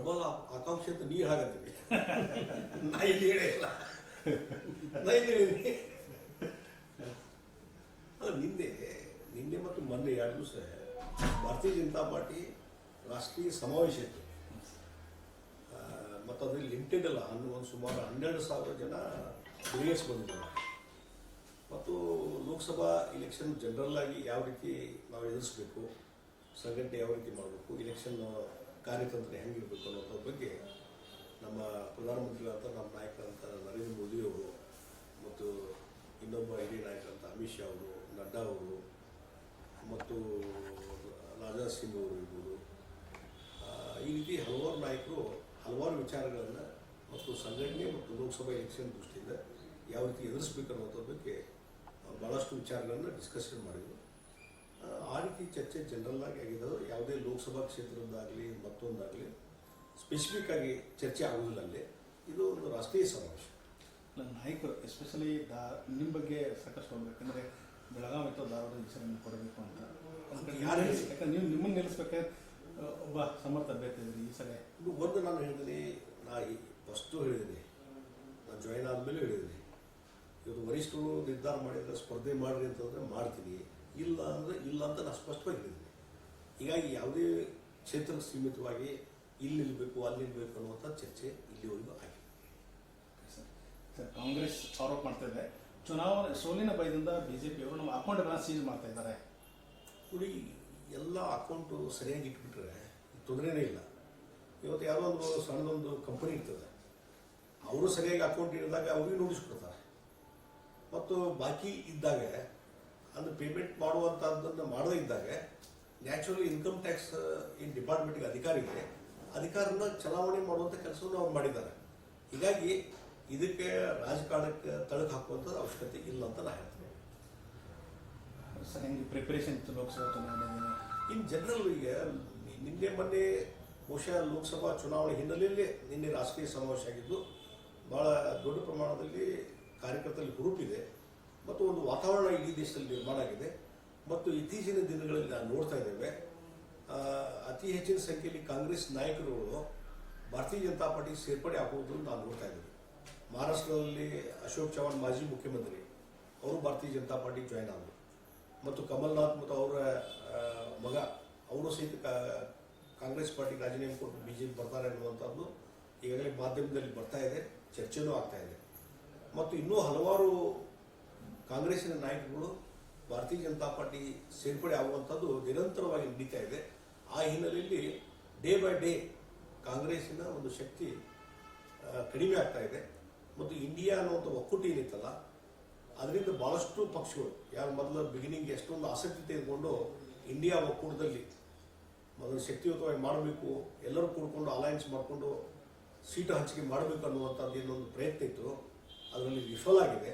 ಪ್ರಬಲ ಆಕಾಂಕ್ಷೆ ಅಂತ ನೀ ಹೇಳಾಕತ್ತೀನಿ ನಾ ಇಲ್ಲಿ. ನಾ ಇಲ್ಲಿ. ನಿನ್ನೆ ನಿನ್ನೆ ಮತ್ತು ಮೊನ್ನೆ ಎರಡು ದಿವಸ ಭಾರತೀಯ ಜನತಾ ಪಾರ್ಟಿ ರಾಷ್ಟ್ರೀಯ ಸಮಾವೇಶ ಇತ್ತು. ಮತ್ತು ಅದ್ರಲ್ಲಿ ಲಿಮಿಟೆಡ್ ಅಲ್ಲ ಅನ್ನೋ ಒಂದು ಸುಮಾರು ಹನ್ನೆರಡು ಸಾವಿರ ಜನ ಡಿಲೇಟ್ಸ್ ಬಂದಿದ್ದಾರೆ. ಮತ್ತು ಲೋಕಸಭಾ ಇಲೆಕ್ಷನ್ ಜನರಲ್ ಆಗಿ ಯಾವ ರೀತಿ ನಾವು ಎದುರಿಸ್ಬೇಕು, ಸಂಘಟನೆ ಯಾವ ರೀತಿ ಮಾಡಬೇಕು ಇಲೆಕ್ಷನ್ ಕಾರ್ಯತಂತ್ರ ಹೆಂಗಿರಬೇಕು ಅನ್ನೋದ್ರ ಬಗ್ಗೆ ನಮ್ಮ ಪ್ರಧಾನಮಂತ್ರಿಗಳಂತ ನಮ್ಮ ನಾಯಕರಂತ ನರೇಂದ್ರ ಮೋದಿಯವರು ಮತ್ತು ಇನ್ನೊಬ್ಬ ಹಿರಿಯ ನಾಯಕರಂತ ಅಮಿತ್ ಶಾ ಅವರು, ನಡ್ಡಾ ಅವರು ಮತ್ತು ರಾಜನಾಥ್ ಸಿಂಗ್ ಅವರು ಇರ್ಬೋದು. ಈ ರೀತಿ ಹಲವಾರು ನಾಯಕರು ಹಲವಾರು ವಿಚಾರಗಳನ್ನು ಮತ್ತು ಸಂಘಟನೆ ಮತ್ತು ಲೋಕಸಭಾ ಎಲೆಕ್ಷನ್ ದೃಷ್ಟಿಯಿಂದ ಯಾವ ರೀತಿ ಎದುರಿಸಬೇಕು ಅನ್ನೋದ್ರ ಬಗ್ಗೆ ಭಾಳಷ್ಟು ವಿಚಾರಗಳನ್ನು ಡಿಸ್ಕಷನ್ ಮಾಡಿದ್ರು. ಆ, ರೀತಿ ಚರ್ಚೆ ಜನರಲ್ ಆಗಿ ಆಗಿದೆ ಯಾವುದೇ ಲೋಕಸಭಾ ಕ್ಷೇತ್ರದ್ದಾಗಲಿ ಮತ್ತೊಂದಾಗಲಿ ಸ್ಪೆಸಿಫಿಕ್ ಆಗಿ ಚರ್ಚೆ ಆಗುವುದಿಲ್ಲ ಅಲ್ಲಿ. ಇದು ಒಂದು ರಾಷ್ಟ್ರೀಯ ಸಮಾವೇಶ. ನಾಯಕರು ಎಸ್ಪೆಷಲಿ ದಾ ನಿಮ್ಮ ಬಗ್ಗೆ ಸಾಕಷ್ಟು ಹೋಗ್ಬೇಕಂದ್ರೆ ಬೆಳಗಾವಿ ಅಥವಾ ಧಾರವಾಡ ಹೆಸರನ್ನು ಕೊಡಬೇಕು ಅಂತ. ಒಂದ್ ಯಾರು ಹೇಳಿ? ಯಾಕಂದ್ರೆ ನೀವು ನಿಮ್ಮನ್ನು ನಿಲ್ಲಿಸ್ಬೇಕಾದ್ರೆ ಒಬ್ಬ ಸಮರ್ಥ ಅಭ್ಯರ್ಥಿ ಇದ್ರಿ ಈ ಸಲ. ಇದು ಒಂದು ನಾನು ಹೇಳಿದ್ದೀನಿ ನಾ ಫಸ್ಟು ಹೇಳಿದ್ದೀನಿ. ನಾನು ಜಾಯಿನ್ ಆದಮೇಲೆ ಹೇಳಿದ್ದೀನಿ. ಇವತ್ತು ವರಿಷ್ಠರು ನಿರ್ಧಾರ ಮಾಡಿದ್ರೆ ಸ್ಪರ್ಧೆ ಮಾಡ್ರಿ ಅಂತಂದರೆ ಮಾಡ್ತೀನಿ. ಇಲ್ಲ ಅಂದ್ರೆ ಇಲ್ಲ ಅಂತ ನಾನು ಸ್ಪಷ್ಟವಾಗಿ ಹೇಳಿದ್ದೀನಿ. ಹೀಗಾಗಿ ಯಾವುದೇ ಕ್ಷೇತ್ರಕ್ಕೆ ಸೀಮಿತವಾಗಿ ಇಲ್ಲಿ ನಿಲ್ಲಬೇಕು ಅಲ್ಲಿ ನಿಲ್ಲಬೇಕು ಅನ್ನುವಂಥ ಚರ್ಚೆ ಇಲ್ಲಿವರೆಗೂ ಆಗಿದೆ. ಸರ್ ಕಾಂಗ್ರೆಸ್ ಆರೋಪ ಮಾಡ್ತಾ ಇದೆ. ಚುನಾವಣೆ ಸೋಲಿನ ಭಯದಿಂದ ಬಿಜೆಪಿಯವರು ನಮ್ಮ ಅಕೌಂಟ್ಗಳನ್ನ ಸೀಸ್ ಮಾಡ್ತಾ ಇದ್ದಾರೆ. ನೋಡಿ ಎಲ್ಲ ಅಕೌಂಟು ಸರಿಯಾಗಿ ಇಟ್ಬಿಟ್ರೆ ತೊಂದರೆನೇ ಇಲ್ಲ. ಇವತ್ತು ಯಾವುದೋ ಒಂದು ಸಣ್ಣದೊಂದು ಕಂಪನಿ ಇರ್ತದೆ. ಅವರು ಸರಿಯಾಗಿ ಅಕೌಂಟ್ ಇಡಿದಾಗ ಅವ್ರಿಗೆ ನೋಡಿಸ್ಕೊಡ್ತಾರೆ ಮತ್ತು ಬಾಕಿ ಇದ್ದಾಗ ಅದು ಪೇಮೆಂಟ್ ಮಾಡುವಂಥದ್ದನ್ನು ಮಾಡದೇ ಇದ್ದಾಗ ನ್ಯಾಚುರಲಿ ಇನ್ಕಮ್ ಟ್ಯಾಕ್ಸ್ ಏನು ಡಿಪಾರ್ಟ್ಮೆಂಟ್ಗೆ ಅಧಿಕಾರ ಇದೆ ಅಧಿಕಾರನ ಚಲಾವಣೆ ಮಾಡುವಂಥ ಕೆಲಸವನ್ನು ಅವ್ರು ಮಾಡಿದ್ದಾರೆ. ಹೀಗಾಗಿ ಇದಕ್ಕೆ ರಾಜಕಾರಣಕ್ಕೆ ತಳಕು ಹಾಕುವಂಥದ್ದು ಅವಶ್ಯಕತೆ ಇಲ್ಲ ಅಂತ ನಾನು ಹೇಳ್ತೀನಿ. ಸರ್ ಹೆಂಗೆ ಪ್ರಿಪರೇಷನ್ ಇತ್ತು ಲೋಕಸಭಾ ಚುನಾವಣೆ ಇನ್ ಜನರಲ್ ಈಗ ನಿನ್ನೆ ಮೊನ್ನೆ ಬಹುಶಃ ಲೋಕಸಭಾ ಚುನಾವಣೆ ಹಿನ್ನೆಲೆಯಲ್ಲಿ ನಿನ್ನೆ ರಾಜಕೀಯ ಸಮಾವೇಶ ಆಗಿದ್ದು ಬಹಳ ದೊಡ್ಡ ಪ್ರಮಾಣದಲ್ಲಿ ಕಾರ್ಯಕರ್ತರಲ್ಲಿ ಹುರುಪಿದೆ ಮತ್ತು ಒಂದು ವಾತಾವರಣ ಇಡೀ ದೇಶದಲ್ಲಿ ನಿರ್ಮಾಣ ಆಗಿದೆ. ಮತ್ತು ಇತ್ತೀಚಿನ ದಿನಗಳಲ್ಲಿ ನಾವು ನೋಡ್ತಾ ಇದ್ದೇವೆ ಅತಿ ಹೆಚ್ಚಿನ ಸಂಖ್ಯೆಯಲ್ಲಿ ಕಾಂಗ್ರೆಸ್ ನಾಯಕರುಗಳು ಭಾರತೀಯ ಜನತಾ ಪಾರ್ಟಿ ಸೇರ್ಪಡೆ ಆಗುವುದನ್ನು ನಾವು ನೋಡ್ತಾ ಇದ್ದೇವೆ. ಮಹಾರಾಷ್ಟ್ರದಲ್ಲಿ ಅಶೋಕ್ ಚವಾಣ್ ಮಾಜಿ ಮುಖ್ಯಮಂತ್ರಿ, ಅವರು ಭಾರತೀಯ ಜನತಾ ಪಾರ್ಟಿ ಜಾಯ್ನ್ ಆದರು. ಮತ್ತು ಕಮಲ್ನಾಥ್ ಮತ್ತು ಅವರ ಮಗ, ಅವರು ಸಹಿತ ಕಾಂಗ್ರೆಸ್ ಪಾರ್ಟಿಗೆ ರಾಜೀನಾಮೆ ಕೊಟ್ಟು ಬಿ ಜೆ ಪಿ ಬರ್ತಾರೆ ಅನ್ನುವಂಥದ್ದು ಈಗಾಗಲೇ ಮಾಧ್ಯಮದಲ್ಲಿ ಬರ್ತಾ ಇದೆ, ಚರ್ಚೆನೂ ಆಗ್ತಾ ಇದೆ. ಮತ್ತು ಇನ್ನೂ ಹಲವಾರು ಕಾಂಗ್ರೆಸ್ಸಿನ ನಾಯಕರುಗಳು ಭಾರತೀಯ ಜನತಾ ಪಾರ್ಟಿ ಸೇರ್ಪಡೆ ಆಗುವಂಥದ್ದು ನಿರಂತರವಾಗಿ ನಡೀತಾ ಇದೆ. ಆ ಹಿನ್ನೆಲೆಯಲ್ಲಿ ಡೇ ಬೈ ಡೇ ಕಾಂಗ್ರೆಸ್ಸಿನ ಒಂದು ಶಕ್ತಿ ಕಡಿಮೆ ಆಗ್ತಾ ಇದೆ. ಮತ್ತು ಇಂಡಿಯಾ ಅನ್ನುವಂಥ ಒಕ್ಕೂಟ ಏನಿತ್ತಲ್ಲ, ಅದರಿಂದ ಭಾಳಷ್ಟು ಪಕ್ಷಗಳು, ಯಾರು ಮೊದಲು ಬಿಗಿನಿಂಗ್ ಎಷ್ಟೊಂದು ಆಸಕ್ತಿ ತೆಗೆದುಕೊಂಡು ಇಂಡಿಯಾ ಒಕ್ಕೂಟದಲ್ಲಿ ಮೊದಲು ಶಕ್ತಿಯುತವಾಗಿ ಮಾಡಬೇಕು, ಎಲ್ಲರೂ ಕೂಡ್ಕೊಂಡು ಅಲಯನ್ಸ್ ಮಾಡಿಕೊಂಡು ಸೀಟು ಹಂಚಿಕೆ ಮಾಡಬೇಕು ಅನ್ನುವಂಥದ್ದು ಏನೊಂದು ಪ್ರಯತ್ನ ಇತ್ತು. ಅದರಲ್ಲಿ ವಿಫಲ ಆಗಿದೆ